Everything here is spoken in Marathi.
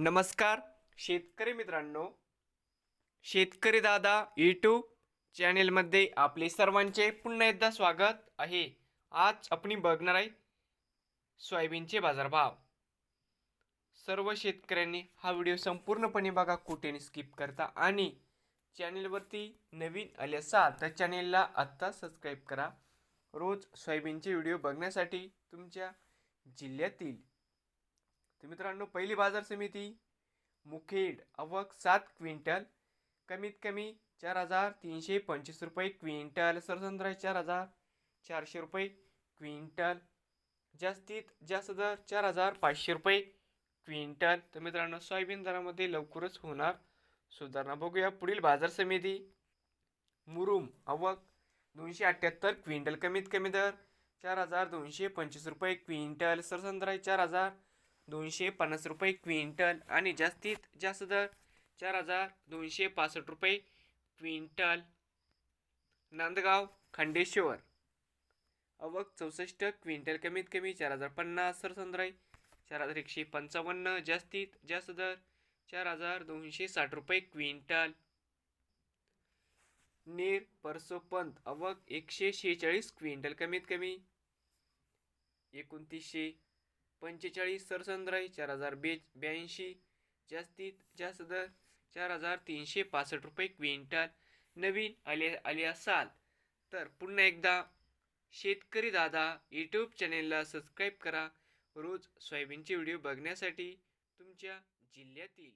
नमस्कार शेतकरी मित्रांनो. शेतकरी दादा यूट्यूब चॅनेलमध्ये आपले सर्वांचे पुन्हा एकदा स्वागत आहे. आज आपण बघणार आहे सोयाबीनचे बाजारभाव. सर्व शेतकऱ्यांनी हा व्हिडिओ संपूर्णपणे बघा कुठेने स्किप करता. आणि चॅनेलवरती नवीन आले असाल तर चॅनेलला आत्ता सबस्क्राईब करा. रोज सोयाबीनचे व्हिडिओ बघण्यासाठी तुमच्या जिल्ह्यातील तर मित्रांनो पहिली बाजार समिती मुखेड आवक सात क्विंटल कमीत कमी चार हजार तीनशे पंचवीस रुपये क्विंटल सरसंद्रा चार हजार चारशे रुपये क्विंटल जास्तीत जास्त दर चार हजार पाचशे रुपये क्विंटल. तर मित्रांनो सोयाबीन दरामध्ये लवकरच होणार सुधारणा. बघूया पुढील बाजार समिती मुरुम आवक दोनशे अठ्ठ्याहत्तर क्विंटल कमीत कमी दर चार हजार दोनशे पंचवीस रुपये क्विंटल सरसंद्रा चार हजार दोनशे पन्नास रुपये क्विंटल आणि जास्तीत जास्त दर चार हजार दोनशे पासष्ट रुपये क्विंटल. नांदगाव खंडेश्वर. अवक चौसष्ट क्विंटल कमीत कमी चार हजार पन्नास सरसंद्राई चार हजार एकशे पंचावन्न जास्तीत जास्त दर चार हजार दोनशे साठ रुपये क्विंटल. नीर परसोपंत अवक एकशे शेहेचाळीस क्विंटल कमीत कमी एकोणतीसशे पंचेचाळीस सरसंद्राई चार हजार बे ब्याऐंशी जास्तीत जास्त दर चार हजार तीनशे पासष्ट रुपये क्विंटल. नवीन आले आले असाल तर पुन्हा एकदा शेतकरी दादा यूट्यूब चॅनेलला सबस्क्राईब करा. रोज सोयाबीनचे व्हिडिओ बघण्यासाठी तुमच्या जिल्ह्यातील